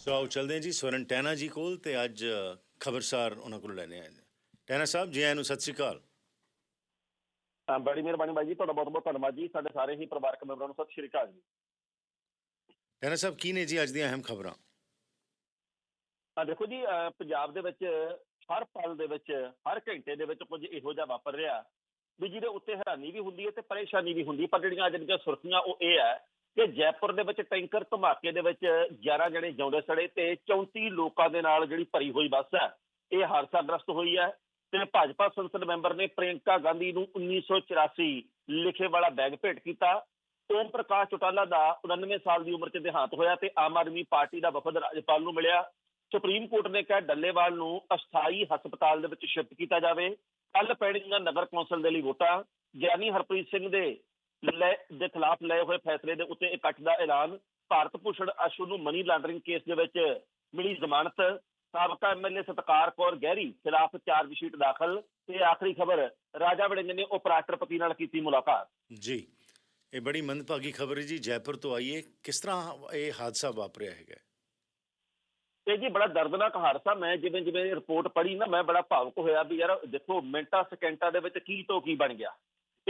ਸੋ ਆਓ ਚੱਲਦੇ ਹਾਂ ਜੀ ਸਵਰਨ ਟੈਨਾ ਜੀ ਕੋਲ ਤੇ ਅੱਜ ਖਬਰਸਾਰ ਉਹਨਾਂ ਕੋਲ ਲੈਣੇ ਆਏ ਟੈਨਾ ਸਾਹਿਬ ਜੀ ਆਇਆਂ ਨੂੰ ਸਤਿ ਸ਼੍ਰੀ ਅਕਾਲ। ਬੜੀ ਮਿਹਰਬਾਨੀ ਬਾਈ ਜੀ ਤੁਹਾਡਾ ਬਹੁਤ ਬਹੁਤ ਧੰਨਵਾਦ ਜੀ। ਸਾਡੇ ਸਾਰੇ ਹੀ ਪਰਿਵਾਰਕ ਮੈਂਬਰਾਂ ਨੂੰ ਸਤਿ ਸ਼੍ਰੀ ਅਕਾਲ ਜੀ। ਟੈਨਾ ਸਾਹਿਬ ਕੀ ਨੇ ਜੀ ਅੱਜ ਦੀਆਂ ਅਹਿਮ ਖਬਰਾਂ? ਆ ਦੇਖੋ ਜੀ ਪੰਜਾਬ ਦੇ ਵਿੱਚ ਹਰ ਪਲ ਦੇ ਵਿੱਚ ਹਰ ਘੰਟੇ ਦੇ ਵਿੱਚ ਕੁਝ ਇਹੋ ਜਿਹਾ ਵਾਪਰ ਰਿਹਾ ਵੀ ਜਿਹਦੇ ਉੱਤੇ ਹੈਰਾਨੀ ਵੀ ਹੁੰਦੀ ਹੈ ਤੇ ਪਰੇਸ਼ਾਨੀ ਵੀ ਹੁੰਦੀ ਪਰ ਜਿਹੜੀਆਂ ਅੱਜ ਦੀਆਂ ਸੁਰਖੀਆਂ ਉਹ ਇਹ ਹੈ ਕਿ ਜੈਪੁਰ ਦੇ ਵਿੱਚ ਟੈਂਕਰ ਧਮਾਕੇ ਦੇ ਵਿੱਚ 11 ਜਣੇ ਜਿਉਂਦੇ ਸੜੇ ਤੇ 34 ਲੋਕਾਂ ਦੇ ਨਾਲ ਜਿਹੜੀ ਭਰੀ ਹੋਈ ਬੱਸ ਹੈ, ਇਹ ਹਾਦਸਾਗ੍ਰਸਤ ਹੋਈ ਹੈ ਤੇ ਭਾਜਪਾ ਸੰਸਦ ਮੈਂਬਰ ਨੇ ਪ੍ਰਿਯੰਕਾ ਗਾਂਧੀ ਨੂੰ 1984 ਲਿਖੇ ਵਾਲਾ ਬੈਗ ਭੇਟ ਕੀਤਾ। ਓਮ ਪ੍ਰਕਾਸ਼ ਚੌਟਾਲਾ ਦਾ 99 ਸਾਲ ਦੀ ਉਮਰ 'ਚ ਦੇਹਾਂਤ ਹੋਇਆ ਤੇ ਆਮ ਆਦਮੀ ਪਾਰਟੀ ਦਾ ਵਫਦ ਰਾਜਪਾਲ ਨੂੰ ਮਿਲਿਆ। ਸੁਪਰੀਮ ਕੋਰਟ ਨੇ ਕਿਹਾ ਡੱਲੇਵਾਲ ਨੂੰ ਅਸਥਾਈ ਹਸਪਤਾਲ ਦੇ ਵਿੱਚ ਸ਼ਿਫਟ ਕੀਤਾ ਜਾਵੇ। ਕੱਲ ਪੈਣਗੀਆਂ ਨਗਰ ਕੌਂਸਲ ਦੇ ਲਈ ਵੋਟਾਂ। ਗਿਆਨੀ ਹਰਪ੍ਰੀਤ ਸਿੰਘ ਦੇ ਲੈ ਦੇ ਖਿਲਾਫ ਲਏ ਹੋਏ ਫੈਸਲੇ ਦੇ ਉੱਤੇ ਇਕੱਠ ਦਾ ਐਲਾਨ ਭਾਰਤ ਭੂਸ਼ਣ ਅਸ਼ੂ ਨੂੰ ਮਨੀ ਲਾਂਡਰਿੰਗ ਕੇਸ ਦੇ ਵਿੱਚ ਮਿਲੀ ਜ਼ਮਾਨਤ। ਸਾਬਕਾ ਐਮਐਲਏ ਸਤਕਾਰ ਕੌਰ ਗਹਿਰੀ ਖਿਲਾਫ ਚਾਰਜ ਸ਼ੀਟ ਦਾਖਲ ਤੇ ਆਖਰੀ ਖਬਰ ਰਾਜਾ ਵੜਿੰਗ ਨੇ ਉਪ ਰਾਸ਼ਟਰਪਤੀ ਨਾਲ ਕੀਤੀ ਮੁਲਾਕਾਤ। ਜੀ ਇਹ ਬੜੀ ਮੰਦਭਾਗੀ ਖਬਰ ਹੈ ਜੀ ਜੈਪੁਰ ਤੋਂ ਆਈ ਹੈ ਕਿਸ ਤਰ੍ਹਾਂ ਇਹ ਹਾਦਸਾ ਵਾਪਰਿਆ ਹੈਗਾ? ਤੇ ਜੀ ਬੜਾ ਦਰਦਨਾਕ ਹਾਦਸਾ ਮੈਂ ਜਿਵੇਂ ਜਿਵੇਂ ਰਿਪੋਰਟ ਪੜ੍ਹੀ ਨਾ ਮੈਂ ਬੜਾ ਭਾਵੁਕ ਹੋਇਆ ਵੀ ਯਾਰ ਦੇਖੋ ਮਿੰਟਾਂ ਸਕਿੰਟਾਂ ਦੇ ਵਿੱਚ ਕੀ ਤੋਂ ਕੀ ਬਣ ਗਿਆ।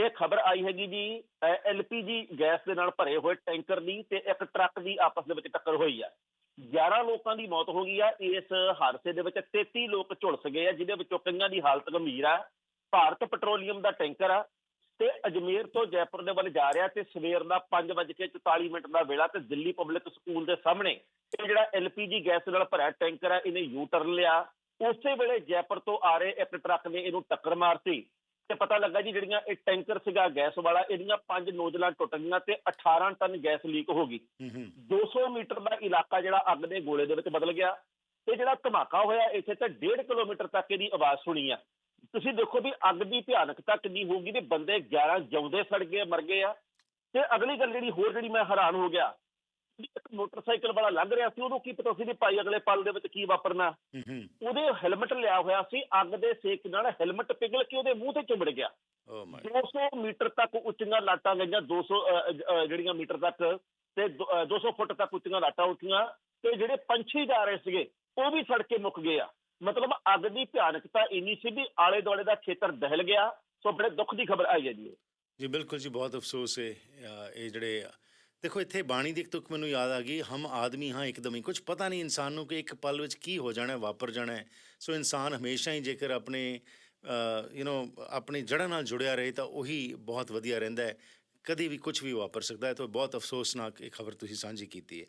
ਇਹ ਖਬਰ ਆਈ ਹੈਗੀ ਜੀ ਐਲਪੀਜੀ ਗੈਸ ਦੇ ਨਾਲ ਭਰੇ ਹੋਏ ਟੈਂਕਰ ਦੀ ਤੇ ਇੱਕ ਟਰੱਕ ਦੀ ਆਪਸ ਦੇ ਵਿੱਚ ਟੱਕਰ ਹੋਈ ਹੈ 11 ਲੋਕਾਂ ਦੀ ਮੌਤ ਹੋ ਗਈ ਆ, ਇਸ ਹਾਦਸੇ ਦੇ ਵਿੱਚ 33 ਲੋਕ ਝੁਲਸ ਗਏ ਆ, ਜਿਹਦੇ ਵਿੱਚੋਂ ਕਈਆਂ ਦੀ ਹਾਲਤ ਗੰਭੀਰ ਆ। ਭਾਰਤ ਪੈਟਰੋਲੀਅਮ ਦਾ ਟੈਂਕਰ ਆ ਤੇ ਅਜਮੇਰ ਤੋਂ ਜੈਪੁਰ ਦੇ ਵੱਲ ਜਾ ਰਿਹਾ ਤੇ ਸਵੇਰ ਦਾ 5:44 ਮਿੰਟ ਦਾ ਵੇਲਾ ਤੇ ਦਿੱਲੀ ਪਬਲਿਕ ਸਕੂਲ ਦੇ ਸਾਹਮਣੇ ਇਹ ਜਿਹੜਾ ਐਲਪੀਜੀ ਗੈਸ ਨਾਲ ਭਰਿਆ ਟੈਂਕਰ ਆ, ਇਹਨੇ ਯੂ ਟਰਨ ਲਿਆ। ਉਸੇ ਵੇਲੇ ਜੈਪੁਰ ਤੋਂ ਆ ਰਹੇ ਇੱਕ ਟਰੱਕ ਨੇ ਇਹਨੂੰ ਟੱਕਰ ਮਾਰਤੀ। ਤੇ ਪਤਾ ਲੱਗਾ ਜੀ ਜਿਹੜੀਆਂ ਇਹ ਟੈਂਕਰ ਸੀਗਾ ਗੈਸ ਵਾਲਾ ਇਹਦੀਆਂ ਪੰਜ ਨੋਜ਼ਲਾਂ ਟੁੱਟ ਗਈਆਂ ਤੇ 18 ਟਨ ਗੈਸ ਲੀਕ ਹੋ ਗਈ। ਹੂੰ ਹੂੰ। 200 ਮੀਟਰ ਦਾ ਇਲਾਕਾ ਜਿਹੜਾ ਅੱਗ ਦੇ ਗੋਲੇ ਦੇ ਵਿੱਚ ਬਦਲ ਗਿਆ। ਤੇ ਜਿਹੜਾ ਧਮਾਕਾ ਹੋਇਆ ਇੱਥੇ ਤੇ 1.5 ਕਿਲੋਮੀਟਰ ਤੱਕ ਇਹਦੀ ਆਵਾਜ਼ ਸੁਣੀ ਆ। ਤੁਸੀਂ ਦੇਖੋ ਵੀ ਅੱਗ ਦੀ ਭਿਆਨਕਤਾ ਕਿੰਨੀ ਹੋਊਗੀ ਤੇ ਬੰਦੇ 11 ਜਿਉਂਦੇ ਸੜ ਗਏ ਮਰ ਗਏ ਆ। ਤੇ ਅਗਲੀ ਗੱਲ ਜਿਹੜੀ ਹੋਰ ਜਿਹੜੀ ਮੈਂ ਹੈਰਾਨ ਹੋ ਗਿਆ ਇੱਕ ਮੋਟਰਸਾਈਕਲ ਵਾਲਾ ਲੰਘ ਰਿਹਾ ਸੀ ਉਹਨੂੰ ਕੀ ਪਤਾ ਸੀ ਵੀ ਭਾਈ ਅਗਲੇ ਪਲ ਦੇ ਵਿੱਚ ਕੀ ਵਾਪਰਨਾ। ਉਹਦੇ ਹੈਲਮਟ ਲਿਆ ਹੋਇਆ ਸੀ ਅੱਗ ਦੇ ਸੇਕ ਨਾਲ ਹੈਲਮਟ ਪਿਘਲ ਕੇ ਉਹਦੇ ਮੂੰਹ ਤੇ ਚੁੰਬੜ ਗਿਆ। ਓ ਮਾਈ 200 ਮੀਟਰ ਤੱਕ ਉੱਚੀਆਂ ਲਾਟਾਂ ਗਈਆਂ 200 ਅ, ਅ, ਅ, ਜਿਹੜੀਆਂ ਮੀਟਰ ਤੱਕ ਤੇ ਦੋ- ਅ, 200 ਫੁੱਟ ਤੱਕ ਉੱਚੀਆਂ ਲਾਟਾਂ ਉੱਠੀਆਂ ਤੇ ਜਿਹੜੇ ਪੰਛੀ ਜਾ ਰਹੇ ਸੀਗੇ ਉਹ ਵੀ ਸੜ ਕੇ ਮੁੱਕ ਗਏ ਆ। ਮਤਲਬ ਅੱਗ ਦੀ ਭਿਆਨਕਤਾ ਇੰਨੀ ਸੀ ਵੀ ਆਲੇ ਦੁਆਲੇ ਦਾ ਖੇਤਰ ਦਹਿਲ ਗਿਆ ਸੋ ਬੜੇ ਦੁੱਖ ਦੀ ਖਬਰ ਆਈ ਹੈ ਜੀ। ਜੀ ਬਿਲਕੁਲ ਜੀ ਬਹੁਤ ਅਫਸੋਸ ਹੈ ਇਹ ਜਿਹੜੇ ਦੇਖੋ, ਇੱਥੇ ਬਾਣੀ ਦੀ ਇੱਕ ਤੁਕ ਮੈਨੂੰ ਯਾਦ ਆ ਗਈ, ਹਮ ਆਦਮੀ ਹਾਂ ਇੱਕਦਮ ਹੀ। ਕੁਝ ਪਤਾ ਨਹੀਂ ਇਨਸਾਨ ਨੂੰ ਕਿ ਇੱਕ ਪਲ ਵਿੱਚ ਕੀ ਹੋ ਜਾਣਾ ਵਾਪਰ ਜਾਣਾ ਸੋ ਇਨਸਾਨ ਹਮੇਸ਼ਾ ਹੀ ਜੇਕਰ ਆਪਣੇ ਯੂ نو ਆਪਣੀ ਜੜ੍ਹਾਂ ਨਾਲ ਜੁੜਿਆ ਰਹੇ ਤਾਂ ਉਹੀ ਬਹੁਤ ਵਧੀਆ ਰਹਿੰਦਾ ਹੈ। ਕਦੀ ਵੀ ਕੁਝ ਵੀ ਵਾਪਰ ਸਕਦਾ ਹੈ, ਤਾਂ ਬਹੁਤ ਅਫਸੋਸਨਾਕ ਇਹ ਖਬਰ ਤੁਸੀਂ ਸਾਂਝੀ ਕੀਤੀ ਹੈ।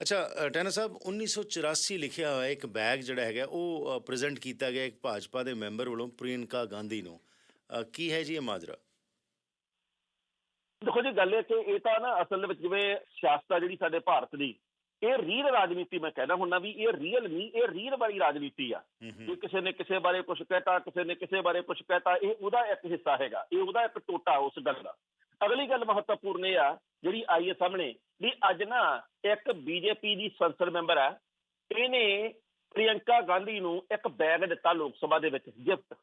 ਅੱਛਾ ਟੈਨਾ ਸਾਹਿਬ 1984 ਲਿਖਿਆ ਹੋਇਆ ਇੱਕ ਬੈਗ ਜਿਹੜਾ ਹੈਗਾ, ਉਹ ਪ੍ਰੈਜ਼ੈਂਟ ਕੀਤਾ ਗਿਆ ਇੱਕ ਭਾਜਪਾ ਦੇ ਮੈਂਬਰ ਵੱਲੋਂ ਪ੍ਰਿਯੰਕਾ ਗਾਂਧੀ ਨੂੰ। ਕੀ ਹੈ ਜੀ ਇਹ ਮਾਜਰਾ? ਦੇਖੋ ਜੀ ਗੱਲ ਇਹ ਕਿ ਇਹ ਤਾਂ ਨਾ ਅਸਲ ਦੇ ਵਿੱਚ ਜਿਵੇਂ ਸਿਆਸਤ ਆ ਜਿਹੜੀ ਸਾਡੇ ਭਾਰਤ ਦੀ ਇਹ ਰੀਅਲ ਰਾਜਨੀਤੀ ਮੈਂ ਕਹਿੰਦਾ ਹੁੰਦਾ ਵੀ ਇਹ ਰੀਅਲ ਨਹੀਂ ਇਹ ਰੀਅਲ ਵਾਲੀ ਰਾਜਨੀਤੀ ਆ। ਕਿ ਕਿਸੇ ਨੇ ਕਿਸੇ ਬਾਰੇ ਕੁਝ ਕਹਿਤਾ ਕਿਸੇ ਨੇ ਕਿਸੇ ਬਾਰੇ ਕੁਝ ਕਹਿਤਾ ਇਹ ਉਹਦਾ ਇੱਕ ਹਿੱਸਾ ਹੈਗਾ ਇਹ ਉਹਦਾ ਇੱਕ ਟੋਟਾ ਉਸ ਗੱਲ ਦਾ। ਅਗਲੀ ਗੱਲ ਮਹੱਤਵਪੂਰਨ ਇਹ ਆ ਜਿਹੜੀ ਆਈ ਹੈ ਸਾਹਮਣੇ ਵੀ ਅੱਜ ਨਾ ਇੱਕ ਬੀਜੇਪੀ ਦੀ ਸੰਸਦ ਮੈਂਬਰ ਆ ਇਹਨੇ ਪ੍ਰਿਯੰਕਾ ਗਾਂਧੀ ਨੂੰ ਇੱਕ ਬੈਗ ਦਿੱਤਾ ਲੋਕ ਸਭਾ ਦੇ ਵਿੱਚ ਗਿਫਟ।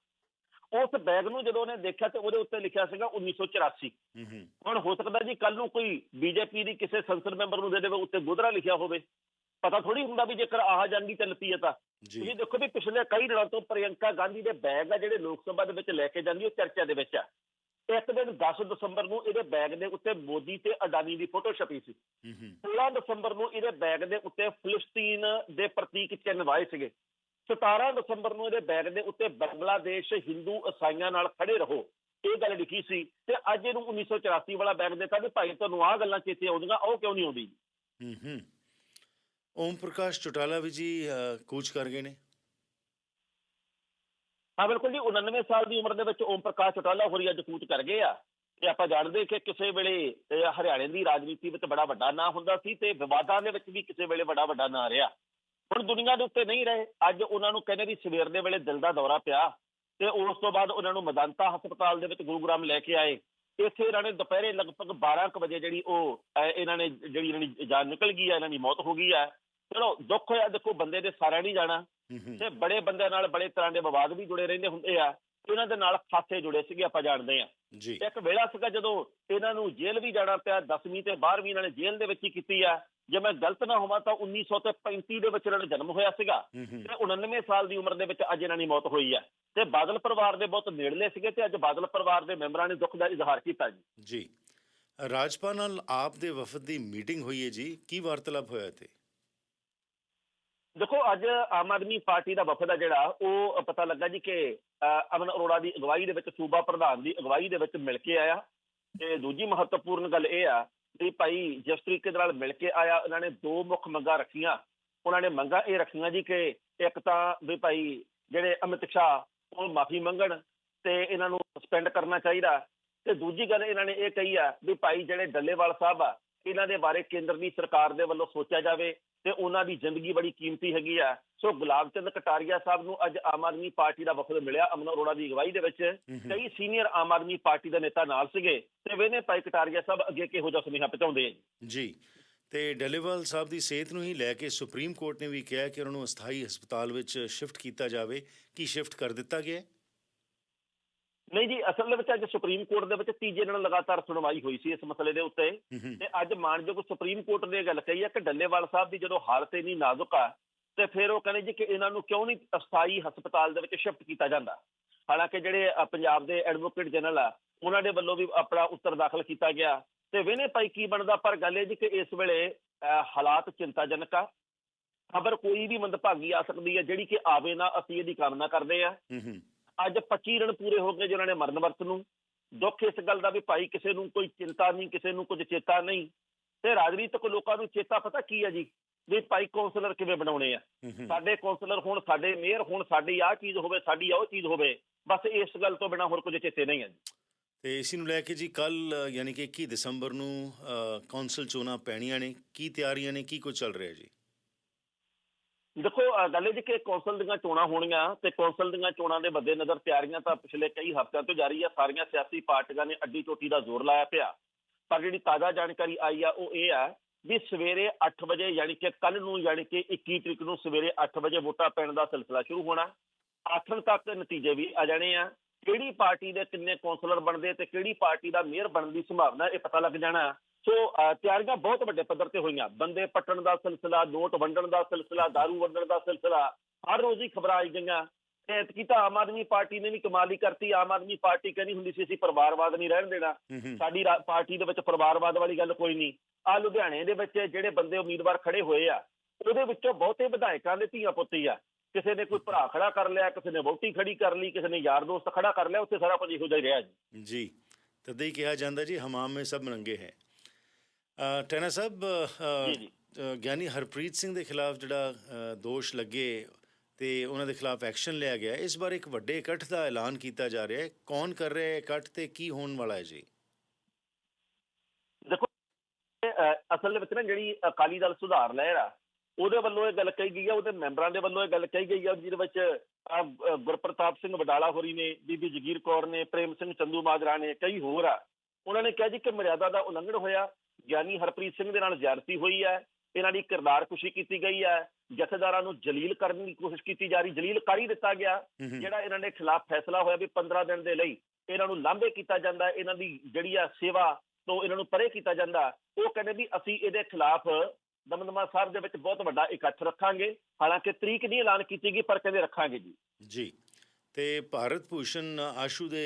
ਉਸ ਬੈਗ ਨੂੰ ਜਦੋਂ ਉਹਨੇ ਦੇਖਿਆ ਤੇ ਉਹਦੇ ਉੱਤੇ ਲਿਖਿਆ ਸੀਗਾ 1984 ਹੂੰ ਹੂੰ। ਹੁਣ ਹੋ ਸਕਦਾ ਜੀ ਕੱਲ ਨੂੰ ਕੋਈ ਬੀਜੇਪੀ ਦੀ ਕਿਸੇ ਸੰਸਦ ਮੈਂਬਰ ਨੂੰ ਦੇ ਦੇਵੇ ਉੱਤੇ ਗੋਧਰਾ ਲਿਖਿਆ ਹੋਵੇ। ਪਤਾ ਥੋੜੀ ਹੁੰਦਾ ਵੀ ਜੇਕਰ ਆਹ ਜੰਗੀ ਚੱਲਦੀ ਹੈ ਤਾਂ ਤੁਸੀਂ ਦੇਖੋ ਵੀ ਪਿਛਲੇ ਕਈ ਦਿਨਾਂ ਤੋਂ ਪ੍ਰਿਯੰਕਾ ਗਾਂਧੀ ਦੇ ਬੈਗ ਆ ਜਿਹੜੇ ਲੋਕ ਸਭਾ ਦੇ ਵਿੱਚ ਲੈ ਕੇ ਜਾਂਦੀ ਉਹ ਚਰਚਾ ਦੇ ਵਿੱਚ ਆ। ਇੱਕ ਦਿਨ 10 ਦਸੰਬਰ ਨੂੰ ਇਹਦੇ ਬੈਗ ਦੇ ਉੱਤੇ ਮੋਦੀ ਤੇ ਅਡਾਨੀ ਦੀ ਫੋਟੋ ਛਪੀ ਸੀ। ਹੂੰ ਹੂੰ। 16 ਦਸੰਬਰ ਨੂੰ ਇਹਦੇ ਬੈਗ ਦੇ ਉੱਤੇ ਫਿਲਿਸਤੀਨ ਦੇ ਪ੍ਰਤੀਕ ਚਿੰਨ੍ਹ ਵਾਏ ਸੀਗੇ। 17 ਦਸੰਬਰ ਨੂੰ ਇਹਦੇ ਬੈਗ ਦੇ ਉੱਤੇ ਬੰਗਲਾਦੇਸ਼ ਹਿੰਦੂ ਈਸਾਈਆਂ ਨਾਲ ਖੜੇ ਰਹੋ। ਇਹ ਗੱਲ ਲਿਖੀ ਸੀ ਤੇ ਅੱਜ ਇਹਨੂੰ 1984 ਵਾਲਾ ਬੈਗ ਦਿੱਤਾ ਵੀ ਭਾਈ ਤੁਹਾਨੂੰ ਆਹ ਗੱਲਾਂ ਚੇਤੇ ਆਉਂਦੀਆਂ ਉਹ ਕਿਉਂ ਨਹੀਂ ਆਉਂਦੀ? ਹੂੰ ਹੂੰ। ਓਮ ਪ੍ਰਕਾਸ਼ ਚੋਟਾਲਾ ਵੀ ਜੀ ਕੂਚ ਕਰ ਗਏ ਨੇ। ਹਾਂ ਬਿਲਕੁਲ ਜੀ 99 ਸਾਲ ਦੀ ਉਮਰ ਦੇ ਵਿੱਚ ਓਮ ਪ੍ਰਕਾਸ਼ ਚੌਟਾਲਾ ਹੋਰੀ ਅੱਜ ਕੂਚ ਕਰ ਗਏ ਆ। ਤੇ ਆਪਾਂ ਜਾਣਦੇ ਕਿ ਕਿਸੇ ਵੇਲੇ ਹਰਿਆਣੇ ਦੀ ਰਾਜਨੀਤੀ ਵਿੱਚ ਬੜਾ ਵੱਡਾ ਨਾਂ ਹੁੰਦਾ ਸੀ ਤੇ ਵਿਵਾਦਾਂ ਦੇ ਵਿੱਚ ਵੀ ਕਿਸੇ ਵੇਲੇ ਵੱਡਾ ਵੱਡਾ ਨਾਂ ਰਿਹਾ। ਹੁਣ ਦੁਨੀਆ ਦੇ ਉੱਤੇ ਨਹੀਂ ਰਹੇ। ਅੱਜ ਉਹਨਾਂ ਨੂੰ ਕਹਿੰਦੇ ਵੀ ਸਵੇਰ ਦੇ ਵੇਲੇ ਦਿਲ ਦਾ ਦੌਰਾ ਪਿਆ ਤੇ ਉਸ ਤੋਂ ਬਾਅਦ ਉਹਨਾਂ ਨੂੰ ਮਦੰਤਾ ਹਸਪਤਾਲ ਦੇ ਵਿੱਚ ਗੁਰੂਗ੍ਰਾਮ ਲੈ ਕੇ ਆਏ। ਇੱਥੇ ਇਹਨਾਂ ਨੇ ਦੁਪਹਿਰੇ ਲਗਭਗ 12 ਕੁ ਵਜੇ ਜਿਹੜੀ ਉਹ ਇਹਨਾਂ ਨੇ ਜਿਹੜੀ ਇਹਨਾਂ ਦੀ ਜਾਨ ਨਿਕਲ ਗਈ ਹੈ ਇਹਨਾਂ ਦੀ ਮੌਤ ਹੋ ਗਈ ਹੈ। ਚਲੋ ਦੁੱਖ ਹੋਇਆ ਦੇਖੋ ਬੰਦੇ ਦੇ ਸਾਰਿਆਂ ਨਹੀਂ ਜਾਣਾ। ਤੇ ਬੜੇ ਬੰਦਿਆਂ ਨਾਲ ਬੜੇ ਤਰ੍ਹਾਂ ਦੇ ਵਿਵਾਦ ਵੀ ਜੁੜੇ ਰਹਿੰਦੇ ਹੁੰਦੇ ਆ। ਇਹਨਾਂ ਦੇ ਨਾਲ ਖਾਸੇ ਜੁੜੇ ਸੀਗੇ ਆਪਾਂ ਜਾਣਦੇ ਆ ਜੀ। ਇੱਕ ਵੇਲਾ ਸੀਗਾ ਜਦੋਂ ਇਹਨਾਂ ਨੂੰ ਜੇਲ੍ਹ ਵੀ ਜਾਣਾ ਪਿਆ 10ਵੀਂ ਤੇ 12ਵੀਂ ਇਹਨਾਂ ਨੇ ਜੇਲ੍ਹ ਦੇ ਵਿੱਚ ਹੀ ਕੀਤੀ ਆ। ਜੇ ਮੈਂ ਗਲਤ ਨਾ ਹੋਵਾਂ ਤਾਂ 1935 ਦੇ ਵਿੱਚ ਇਹਨਾਂ ਦਾ ਜਨਮ ਹੋਇਆ ਸੀਗਾ। ਹੂੰ ਹੂੰ। ਤੇ 99 ਸਾਲ ਦੀ ਉਮਰ ਦੇ ਵਿੱਚ ਅੱਜ ਇਹਨਾਂ ਦੀ ਮੌਤ ਹੋਈ ਆ। ਤੇ ਬਾਦਲ ਪਰਿਵਾਰ ਦੇ ਬਹੁਤ ਨੇੜਲੇ ਸੀਗੇ ਤੇ ਅੱਜ ਬਾਦਲ ਪਰਿਵਾਰ ਦੇ ਮੈਂਬਰਾਂ ਨੇ ਦੁੱਖ ਦਾ ਇਜ਼ਹਾਰ ਕੀਤਾ ਜੀ। ਜੀ। ਰਾਜਪਾਲ ਨਾਲ ਆਪ ਦੇ ਵਫਦ ਦੀ ਮੀਟਿੰਗ ਹੋਈ ਹੈ ਜੀ। ਕੀ ਵਾਰਤਾਲਾਪ ਹੋਇਆ ਤੇ ਦੇਖੋ, ਅੱਜ ਆਮ ਆਦਮੀ ਪਾਰਟੀ ਦਾ ਵਫਦ ਆ ਜਿਹੜਾ, ਉਹ ਪਤਾ ਲੱਗਾ ਜੀ ਕਿ ਅਮਨ ਅਰੋੜਾ ਦੀ ਅਗਵਾਈ ਦੇ ਵਿੱਚ, ਸੂਬਾ ਪ੍ਰਧਾਨ ਦੀ ਅਗਵਾਈ ਦੇ ਵਿੱਚ ਮਿਲ ਕੇ ਆਇਆ। ਤੇ ਦੂਜੀ ਮਹੱਤਵਪੂਰਨ ਗੱਲ ਇਹ ਆ ਵੀ ਭਾਈ, ਜਿਸ ਤਰੀਕੇ ਦੇ ਨਾਲ ਮਿਲ ਕੇ ਆਇਆ, ਉਹਨਾਂ ਨੇ ਦੋ ਮੁੱਖ ਮੰਗਾਂ ਰੱਖੀਆਂ। ਉਹਨਾਂ ਨੇ ਮੰਗਾਂ ਇਹ ਰੱਖੀਆਂ ਜੀ ਕਿ ਇੱਕ ਤਾਂ ਵੀ ਭਾਈ, ਜਿਹੜੇ ਅਮਿਤ ਸ਼ਾਹ, ਉਹ ਮਾਫੀ ਮੰਗਣ ਤੇ ਇਹਨਾਂ ਨੂੰ ਸਸਪੈਂਡ ਕਰਨਾ ਚਾਹੀਦਾ। ਤੇ ਦੂਜੀ ਗੱਲ ਇਹਨਾਂ ਨੇ ਇਹ ਕਹੀ ਆ ਵੀ ਭਾਈ, ਜਿਹੜੇ ਡੱਲੇਵਾਲ ਸਾਹਿਬ ਆ, ਇਹਨਾਂ ਦੇ ਬਾਰੇ ਕੇਂਦਰ ਦੀ ਸਰਕਾਰ ਦੇ ਵੱਲੋਂ ਸੋਚਿਆ ਜਾਵੇ। ਤੇ ਉਹਨਾਂ ਦੀ ਜ਼ਿੰਦਗੀ ਬੜੀ ਕੀਮਤੀ ਹੈਗੀ ਆ ਸੋ ਗੁਲਾਬ ਚੰਦ ਕਟਾਰੀਆ ਸਾਹਿਬ ਨੂੰ ਅੱਜ ਆਮ ਆਦਮੀ ਪਾਰਟੀ ਦਾ ਵਫਦ ਮਿਲਿਆ ਅਮਨ ਅਰੋੜਾ ਦੀ ਅਗਵਾਈ ਦੇ ਵਿੱਚ। ਕਈ ਸੀਨੀਅਰ ਆਮ ਆਦਮੀ ਪਾਰਟੀ ਦੇ ਨੇਤਾ ਨਾਲ ਸੀਗੇ ਤੇ ਵੇਨੇ ਭਾਈ ਕਟਾਰੀਆ ਸਾਹਿਬ ਅੱਗੇ ਕਿਹੋ ਜਿਹਾ ਸੁਨੇਹਾ ਪਹੁੰਚਾਉਂਦੇ ਆ ਜੀ ਜੀ ਤੇ ਡੈਲੀਵਾਲ ਸਾਹਿਬ ਦੀ ਸਿਹਤ ਨੂੰ ਹੀ ਲੈ ਕੇ ਸੁਪਰੀਮ ਕੋਰਟ ਨੇ ਵੀ ਕਿਹਾ ਕਿ ਉਹਨਾਂ ਨੂੰ ਅਸਥਾਈ ਹਸਪਤਾਲ ਵਿੱਚ ਸ਼ਿਫਟ ਕੀਤਾ ਜਾਵੇ ਕੀ ਸ਼ਿਫਟ ਕਰ ਦਿੱਤਾ ਗਿਆ ਹੈ? ਨਹੀਂ ਜੀ ਅਸਲ ਦੇ ਵਿੱਚ ਅੱਜ ਸੁਪਰੀਮ ਕੋਰਟ ਦੇ ਵਿੱਚ ਤੀਜੇ ਦਿਨ ਲਗਾਤਾਰ ਸੁਣਵਾਈ ਹੋਈ ਸੀ ਇਸ ਮਸਲੇ ਦੇ ਉੱਤੇ। ਤੇ ਅੱਜ ਮਾਨਯੋਗ ਸੁਪਰੀਮ ਕੋਰਟ ਨੇ ਗੱਲ ਕਹੀ ਹੈ ਕਿ ਡੱਲੇਵਾਲ ਸਾਹਿਬ ਦੀ ਜਦੋਂ ਹਾਲਤ ਇੰਨੀ ਨਾਜ਼ੁਕ ਆ ਤੇ ਫਿਰ ਉਹ ਕਹਿੰਦੇ ਜੀ ਕਿ ਇਹਨਾਂ ਨੂੰ ਕਿਉਂ ਨਹੀਂ ਅਸਥਾਈ ਹਸਪਤਾਲ ਦੇ ਵਿੱਚ ਸ਼ਿਫਟ ਕੀਤਾ ਜਾਂਦਾ। ਹਾਲਾਂਕਿ ਜਿਹੜੇ ਪੰਜਾਬ ਦੇ ਐਡਵੋਕੇਟ ਜਨਰਲ ਆ ਉਹਨਾਂ ਦੇ ਵੱਲੋਂ ਵੀ ਆਪਣਾ ਉੱਤਰ ਦਾਖਲ ਕੀਤਾ ਗਿਆ। ਤੇ ਵੇਨੇ ਭਾਈ ਕੀ ਬਣਦਾ ਪਰ ਗੱਲ ਇਹ ਜੀ ਕਿ ਇਸ ਵੇਲੇ ਹਾਲਾਤ ਚਿੰਤਾਜਨਕ ਆ। ਖਬਰ ਕੋਈ ਵੀ ਮੰਦਭਾਗੀ ਆ ਸਕਦੀ ਹੈ ਜਿਹੜੀ ਕਿ ਆਵੇ ਨਾ ਅਸੀਂ ਇਹਦੀ ਕਾਮਨਾ ਕਰਦੇ ਆ। ਹੂੰ ਹੂੰ। ਅੱਜ 25 ਦਿਨ ਪੂਰੇ ਹੋ ਗਏ ਜਿਨ੍ਹਾਂ ਨੇ ਮਰਨ ਵਰਤ ਨੂੰ। ਦੁੱਖ ਇਸ ਗੱਲ ਦਾ ਵੀ ਭਾਈ ਕਿਸੇ ਨੂੰ ਕੋਈ ਚਿੰਤਾ ਨਹੀਂ ਕਿਸੇ ਨੂੰ ਕੁਝ ਚੇਤਾ ਨਹੀਂ। ਤੇ ਰਾਜਨੀਤਿਕ ਲੋਕਾਂ ਨੂੰ ਚੇਤਾ ਪਤਾ ਕੀ ਹੈ ਜੀ? ਵੀ ਭਾਈ ਕੌਂਸਲਰ ਕਿਵੇਂ ਬਣਾਉਣੇ ਆ। ਸਾਡੇ ਕੌਂਸਲਰ ਹੁਣ ਸਾਡੇ ਮੇਅਰ ਹੁਣ ਸਾਡੀ ਆਹ ਚੀਜ਼ ਹੋਵੇ ਸਾਡੀ ਆਹ ਉਹ ਚੀਜ਼ ਹੋਵੇ ਬਸ ਇਸ ਗੱਲ ਤੋਂ ਬਿਨਾ ਹੋਰ ਕੁਝ ਚੇਤੇ ਨਹੀਂ ਹੈ ਜੀ। ਤੇ ਇਸੇ ਨੂੰ ਲੈ ਕੇ ਜੀ ਕੱਲ ਯਾਨੀ ਕਿ 21 ਦਸੰਬਰ ਨੂੰ ਕੌਂਸਲ ਚੋਣਾਂ ਪੈਣੀਆਂ ਨੇ। ਕੀ ਤਿਆਰੀਆਂ ਨੇ? ਕੀ ਕੁਝ ਚੱਲ ਰਿਹਾ ਜੀ? ਦੇਖੋ ਗੱਲ ਇਹ ਜੀ ਕਿ ਕੌਂਸਲ ਦੀਆਂ ਚੋਣਾਂ ਹੋਣੀਆਂ ਤੇ ਕੌਂਸਲ ਦੀਆਂ ਚੋਣਾਂ ਦੇ ਮੱਦੇ ਨਜ਼ਰ ਤਿਆਰੀਆਂ ਤਾਂ ਪਿਛਲੇ ਕਈ ਹਫ਼ਤਿਆਂ ਤੋਂ ਜਾਰੀ ਆ। ਸਾਰੀਆਂ ਸਿਆਸੀ ਪਾਰਟੀਆਂ ਨੇ ਅੱਡੀ ਚੋਟੀ ਦਾ ਜ਼ੋਰ ਲਾਇਆ ਪਿਆ। ਪਰ ਜਿਹੜੀ ਤਾਜ਼ਾ ਜਾਣਕਾਰੀ ਆਈ ਆ, ਉਹ ਇਹ ਆ ਵੀ ਸਵੇਰੇ 8 ਵਜੇ ਯਾਨੀ ਕਿ ਕੱਲ ਨੂੰ ਯਾਨੀ ਕਿ 21 ਤਰੀਕ ਨੂੰ ਸਵੇਰੇ 8 ਵਜੇ ਵੋਟਾਂ ਪੈਣ ਦਾ ਸਿਲਸਿਲਾ ਸ਼ੁਰੂ ਹੋਣਾ। ਆਖਣ ਤੱਕ ਨਤੀਜੇ ਵੀ ਆ ਜਾਣੇ ਆ। ਕਿਹੜੀ ਪਾਰਟੀ ਦੇ ਕਿੰਨੇ ਕੌਂਸਲਰ ਬਣਦੇ ਤੇ ਕਿਹੜੀ ਪਾਰਟੀ ਦਾ ਮੇਅਰ ਬਣਨ ਦੀ ਸੰਭਾਵਨਾ, ਇਹ ਪਤਾ ਲੱਗ ਜਾਣਾ। ਸੋ ਤਿਆਰੀਆਂ ਬਹੁਤ ਵੱਡੇ ਪੱਧਰ ਤੇ ਹੋਈਆਂ। ਬੰਦੇ ਪੱਟਣ ਦਾ ਸਿਲਸਿਲਾ ਨੋਟ ਵੰਡਣ ਦਾ ਸਿਲਸਿਲਾ ਦਾਰੂ ਵੰਡਣ ਦਾ ਸਿਲਸਿਲਾ ਹਰ ਰੋਜ਼ ਹੀ ਖਬਰਾਂ ਆਈ ਗਈਆਂ। ਤੇ ਐਤਕੀ ਤਾਂ ਆਮ ਆਦਮੀ ਪਾਰਟੀ ਨੇ ਵੀ ਕਮਾਲ ਹੀ ਕਰਤੀ। ਆਮ ਆਦਮੀ ਪਾਰਟੀ ਕਹਿੰਦੀ ਹੁੰਦੀ ਸੀ ਅਸੀਂ ਪਰਿਵਾਰਵਾਦ ਨਹੀਂ ਰਹਿਣ ਦੇਣਾ। ਸਾਡੀ ਪਾਰਟੀ ਦੇ ਵਿੱਚ ਪਰਿਵਾਰਵਾਦ ਵਾਲੀ ਗੱਲ ਕੋਈ ਨਹੀਂ। ਆ ਲੁਧਿਆਣੇ ਦੇ ਵਿੱਚ ਜਿਹੜੇ ਬੰਦੇ ਉਮੀਦਵਾਰ ਖੜੇ ਹੋਏ ਆ ਉਹਦੇ ਵਿੱਚੋਂ ਬਹੁਤੇ ਵਿਧਾਇਕਾਂ ਦੇ ਧੀਆਂ ਪੁੱਤੀ ਆ। ਕਿਸੇ ਨੇ ਕੋਈ ਭਰਾ ਖੜਾ ਕਰ ਲਿਆ ਕਿਸੇ ਨੇ ਵੋਟੀ ਖੜੀ ਕਰ ਲਈ ਕਿਸੇ ਨੇ ਯਾਰ ਦੋਸਤ ਖੜਾ ਕਰ ਲਿਆ ਉੱਥੇ ਸਾਰਾ ਕੁਝ ਇਹੋ ਜਿਹਾ ਹੀ ਰਿਹਾ ਜੀ। ਜੀ। ਤਦੇ ਹੀ ਕਿਹਾ ਜਾਂਦਾ ਜੀ ਹਮਾਮ ਮੇਂ ਸਭ ਨੰਗੇ ਹੈ। ਟੈਨਾ ਸਾਹਿਬ ਗਿਆਨੀ ਹਰਪ੍ਰੀਤ ਸਿੰਘ ਦੇ ਖਿਲਾਫ ਜਿਹੜਾ ਦੋਸ਼ ਲੱਗੇ ਤੇ ਉਹਨਾਂ ਦੇ ਖਿਲਾਫ ਐਕਸ਼ਨ ਲਿਆ ਗਿਆ ਇਸ ਬਾਰੇ ਇੱਕ ਵੱਡੇ ਇਕੱਠ ਦਾ ਐਲਾਨ ਕੀਤਾ ਜਾ ਰਿਹਾ ਹੈ। ਕੌਣ ਕਰ ਰਿਹਾ ਹੈ ਇਕੱਠ ਤੇ ਕੀ ਹੋਣ ਵਾਲਾ ਹੈ ਜੀ? ਦੇਖੋ ਅਸਲ ਦੇ ਵਿੱਚ ਨਾ ਜਿਹੜੀ ਅਕਾਲੀ ਦਲ ਸੁਧਾਰ ਲਹਿਰ ਆ ਉਹਦੇ ਵੱਲੋਂ ਇਹ ਗੱਲ ਕਹੀ ਗਈ ਆ ਉਹਦੇ ਮੈਂਬਰਾਂ ਦੇ ਵੱਲੋਂ ਇਹ ਗੱਲ ਕਹੀ ਗਈ ਆ ਜਿਹਦੇ ਵਿੱਚ ਗੁਰਪ੍ਰਤਾਪ ਸਿੰਘ ਵਡਾਲਾ ਹੋਰੀ ਨੇ ਬੀਬੀ ਜਗੀਰ ਕੌਰ ਨੇ ਪ੍ਰੇਮ ਸਿੰਘ ਚੰਦੂ ਮਾਜਰਾ ਨੇ ਕਈ ਹੋਰ ਆ। ਉਹਨਾਂ ਨੇ ਕਿਹਾ ਜੀ ਕਿ ਮਰਿਆਦਾ ਦਾ ਉਲੰਘਣ ਹੋਇਆ ਗਿਆਨੀ ਹਰਪ੍ਰੀਤ ਸਿੰਘ ਦੇ ਨਾਲ ਜ਼ਿਆਦਤੀ ਹੋਈ ਹੈ ਇਹਨਾਂ ਦੀ ਕਿਰਦਾਰ ਕੁਸ਼ੀ ਕੀਤੀ ਗਈ ਹੈ ਜਥੇਦਾਰਾਂ ਨੂੰ ਜਲੀਲ ਕਰਨ ਦੀ ਕੋਸ਼ਿਸ਼ ਕੀਤੀ ਜਾ ਰਹੀ ਜਲੀਲ ਕਰ ਹੀ ਦਿੱਤਾ ਗਿਆ। ਜਿਹੜਾ ਇਹਨਾਂ ਦੇ ਖਿਲਾਫ ਫੈਸਲਾ ਹੋਇਆ ਵੀ 15 ਦਿਨ ਦੇ ਲਈ ਇਹਨਾਂ ਨੂੰ ਲਾਂਭੇ ਕੀਤਾ ਜਾਂਦਾ ਇਹਨਾਂ ਦੀ ਜਿਹੜੀ ਆ ਸੇਵਾ ਤੋਂ ਇਹਨਾਂ ਨੂੰ ਪਰੇ ਕੀਤਾ ਜਾਂਦਾ ਉਹ ਕਹਿੰਦੇ ਵੀ ਅਸੀਂ ਇਹਦੇ ਖਿਲਾਫ ਦਮਦਮਾ ਸਾਹਿਬ ਦੇ ਵਿੱਚ ਬਹੁਤ ਵੱਡਾ ਇਕੱਠ ਰੱਖਾਂਗੇ ਹਾਲਾਂਕਿ ਤਰੀਕ ਨਹੀਂ ਐਲਾਨ ਕੀਤੀ ਗਈ ਪਰ ਕਹਿੰਦੇ ਰੱਖਾਂਗੇ ਜੀ ਜੀ ਤੇ ਭਾਰਤ ਭੂਸ਼ਣ ਆਸ਼ੂ ਦੇ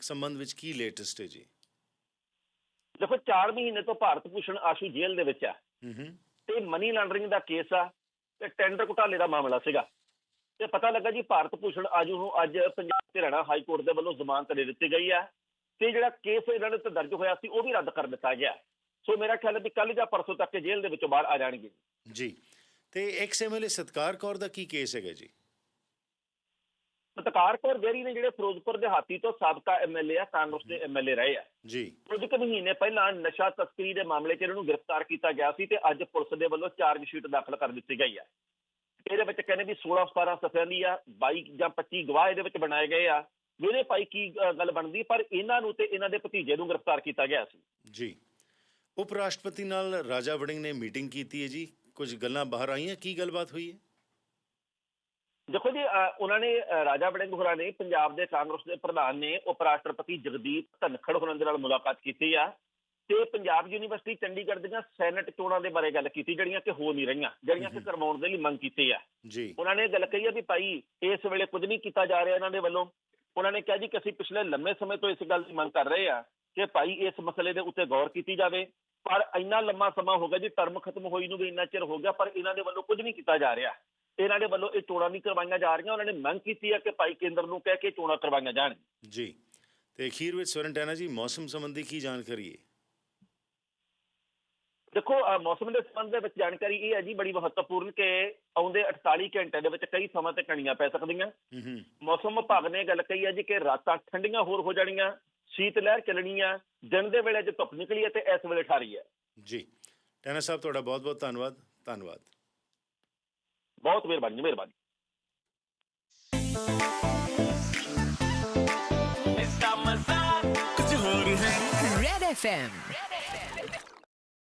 ਸੰਬੰਧ ਵਿੱਚ ਕੀ ਲੇਟੈਸਟ ਹੈ ਜੀ ਦੇਖੋ 4 ਮਹੀਨੇ ਤੋਂ ਭਾਰਤ ਭੂਸ਼ਣ ਆਸ਼ੂ ਜੇਲ੍ਹ ਦੇ ਵਿੱਚ ਆ। ਤੇ ਮਨੀ ਲਾਂਡਰਿੰਗ ਦਾ ਕੇਸ ਆ ਤੇ ਟੈਂਡਰ ਘੁਟਾਲੇ ਦਾ ਮਾਮਲਾ ਸੀਗਾ। ਤੇ ਪਤਾ ਲੱਗਾ ਜੀ ਭਾਰਤ ਭੂਸ਼ਣ ਆਜੂ ਨੂੰ ਅੱਜ ਪੰਜਾਬ ਤੇ ਹਰਿਆਣਾ ਹਾਈ ਕੋਰਟ ਦੇ ਵੱਲੋਂ ਜ਼ਮਾਨਤ ਦੇ ਦਿੱਤੀ ਗਈ ਆ। ਤੇ ਜਿਹੜਾ ਕੇਸ ਇਹਨਾਂ ਦੇ ਉੱਤੇ ਦਰਜ ਹੋਇਆ ਸੀ ਉਹ ਵੀ ਰੱਦ ਕਰ ਦਿੱਤਾ ਗਿਆ। ਸੋ ਮੇਰਾ ਖਿਆਲ ਹੈ ਵੀ ਕੱਲ ਜਾਂ ਪਰਸੋਂ ਤੱਕ ਜੇਲ੍ਹ ਦੇ ਵਿੱਚੋਂ ਬਾਹਰ ਆ ਜਾਣਗੇ। ਜੀ। ਤੇ ਐਕਸ ਐਮਐਲਏ ਸਤਕਾਰ ਕੌਰ ਦਾ ਕੀ ਕੇਸ ਹੈਗਾ ਜੀ? ਸਤਕਾਰ ਕੌਰ ਨੇ ਜਿਹੜੇ ਫਿਰੋਜ਼ਪੁਰ ਦੇ ਹਾਤੀ ਤੋਂ ਸਾਬਕਾ ਐਮਐਲਏ ਆ ਕਾਂਗਰਸ ਦੇ ਐਮਐਲਏ ਰਹੇ ਆ। ਜੀ। ਕੁਝ ਕੁ ਮਹੀਨੇ ਪਹਿਲਾਂ ਨਸ਼ਾ ਤਸਕਰੀ ਦੇ ਮਾਮਲੇ 'ਚ ਇਹਨਾਂ ਨੂੰ ਗ੍ਰਿਫਤਾਰ ਕੀਤਾ ਗਿਆ ਸੀ ਤੇ ਅੱਜ ਪੁਲਿਸ ਦੇ ਵੱਲੋਂ ਚਾਰਜ ਸ਼ੀਟ ਦਾਖਲ ਕਰ ਦਿੱਤੀ ਗਈ ਆ। ਇਹਦੇ ਵਿੱਚ ਕਹਿੰਦੇ ਵੀ 16 17 ਸਫਿਆਂ ਦੀ ਆ 22 ਜਾਂ 25 ਗਵਾਹ ਇਹਦੇ ਵਿੱਚ ਬਣਾਏ ਗਏ ਆ। ਵੀਰੇ ਭਾਈ ਕੀ ਗੱਲ ਬਣਦੀ ਪਰ ਇਹਨਾਂ ਨੂੰ ਤੇ ਇਹਨਾਂ ਦੇ ਭਤੀਜੇ ਨੂੰ ਗ੍ਰਿਫਤਾਰ ਕੀਤਾ ਗਿਆ ਸੀ। ਜੀ। ਉਪ ਰਾਸ਼ਟਰਪਤੀ ਨਾਲ ਰਾਜਾ ਵੜਿੰਗ ਨੇ ਮੀਟਿੰਗ ਕੀਤੀ ਹੈ ਜੀ। ਕੁਝ ਗੱਲਾਂ ਬਾਹਰ ਆਈਆਂ? ਕੀ ਗੱਲਬਾਤ ਹੋਈ ਹੈ? ਦੇਖੋ ਜੀ ਉਹਨਾਂ ਨੇ ਰਾਜਾ ਵੜਿੰਗ ਹੋਰਾਂ ਨੇ ਪੰਜਾਬ ਦੇ ਕਾਂਗਰਸ ਦੇ ਪ੍ਰਧਾਨ ਨੇ ਉਪ ਰਾਸ਼ਟਰਪਤੀ ਜਗਦੀਪ ਧਨਖੜ ਹੋਰਾਂ ਦੇ ਨਾਲ ਮੁਲਾਕਾਤ ਕੀਤੀ ਆ ਤੇ ਪੰਜਾਬ ਯੂਨੀਵਰਸਿਟੀ ਚੰਡੀਗੜ੍ਹ ਦੀਆਂ ਸੈਨੇਟ ਚੋਣਾਂ ਦੇ ਬਾਰੇ ਗੱਲ ਕੀਤੀ ਜਿਹੜੀਆਂ ਕਿ ਹੋ ਨਹੀਂ ਰਹੀਆਂ ਜਿਹੜੀਆਂ ਕਿ। ਕਰਵਾਉਣ ਦੇ ਲਈ ਮੰਗ ਕੀਤੀ ਆ। ਜੀ। ਉਹਨਾਂ ਨੇ ਗੱਲ ਕਹੀ ਆ ਵੀ ਭਾਈ ਇਸ ਵੇਲੇ ਕੁਝ ਨਹੀਂ ਕੀਤਾ ਜਾ ਰਿਹਾ ਇਹਨਾਂ ਦੇ ਵੱਲੋਂ। ਉਹਨਾਂ ਨੇ ਕਿਹਾ ਜੀ ਕਿ ਅਸੀਂ ਪਿਛਲੇ ਲੰਮੇ ਸਮੇਂ ਤੋਂ ਇਸ ਗੱਲ ਦੀ ਮੰਗ ਕਰ ਰਹੇ ਆ ਕਿ ਭਾਈ ਇਸ ਮਸਲੇ ਦੇ ਉੱਤੇ ਗੌਰ ਕੀਤੀ ਜਾਵੇ। ਪਰ ਇੰਨਾ ਲੰਮਾ ਸਮਾਂ ਹੋ ਗਿਆ ਜੀ ਟਰਮ ਖਤਮ ਹੋਈ ਨੂੰ ਵੀ ਇੰਨਾ ਚਿਰ ਹੋ ਗਿਆ ਪਰ ਇਹਨਾਂ ਦੇ ਵੱਲੋਂ ਕੁਝ ਨਹੀਂ ਕੀਤਾ ਜਾ ਰਿਹਾ। ਇਹਨਾਂ ਦੇ ਵੱਲੋਂ ਇਹ ਚੋਣਾਂ ਨਹੀਂ ਕਰਵਾਈਆਂ ਜਾ ਰਹੀਆਂ। ਉਹਨਾਂ ਨੇ ਮੰਗ ਕੀਤੀ ਹੈ ਕਿ ਭਾਈ ਕੇਂਦਰ ਨੂੰ ਕਹਿ ਕੇ ਚੋਣਾਂ ਕਰਵਾਈਆਂ ਜਾਣ। ਜੀ। ਤੇ ਅਖੀਰ ਵਿੱਚ ਸਵਰਨ ਟੈਨਾ ਜੀ ਮੌਸਮ ਸੰਬੰਧੀ ਕੀ ਜਾਣਕਾਰੀ ਹੈ? ਦੇਖੋ ਮੌਸਮ ਦੇ ਸੰਬੰਧ ਦੇ ਵਿੱਚ ਜਾਣਕਾਰੀ ਇਹ ਹੈ ਜੀ ਬੜੀ ਮਹੱਤਵਪੂਰਨ ਕਿ ਆਉਂਦੇ 48 ਘੰਟੇ ਦੇ ਵਿੱਚ ਕਈ ਥਾਵਾਂ ਤੇ ਕਣੀਆਂ ਪੈ ਸਕਦੀਆਂ। ਹੂੰ ਹੂੰ। ਮੌਸਮ ਵਿਭਾਗ ਨੇ ਗੱਲ ਕਹੀ ਹੈ ਜੀ ਕਿ ਰਾਤਾਂ ਠੰਡੀਆਂ ਹੋਰ ਹੋ ਜਾਣੀਆਂ ਸ਼ੀਤ ਲਹਿਰ ਚੱਲਣੀ ਆ ਦਿਨ ਦੇ ਵੇਲੇ ਜੇ ਧੁੱਪ ਨਿਕਲੀ ਹੈ ਤੇ ਇਸ ਵੇਲੇ ਠਾਰੀ ਹੈ। ਜੀ। ਟੈਨਾ ਸਾਹਿਬ ਤੁਹਾਡਾ ਬਹੁਤ ਬਹੁਤ ਧੰਨਵਾਦ। ਧੰਨਵਾਦ। ਬਹੁਤ ਮਿਹਰਬਾਨੀ ਮਿਹਰਬਾਨੀ। Red FM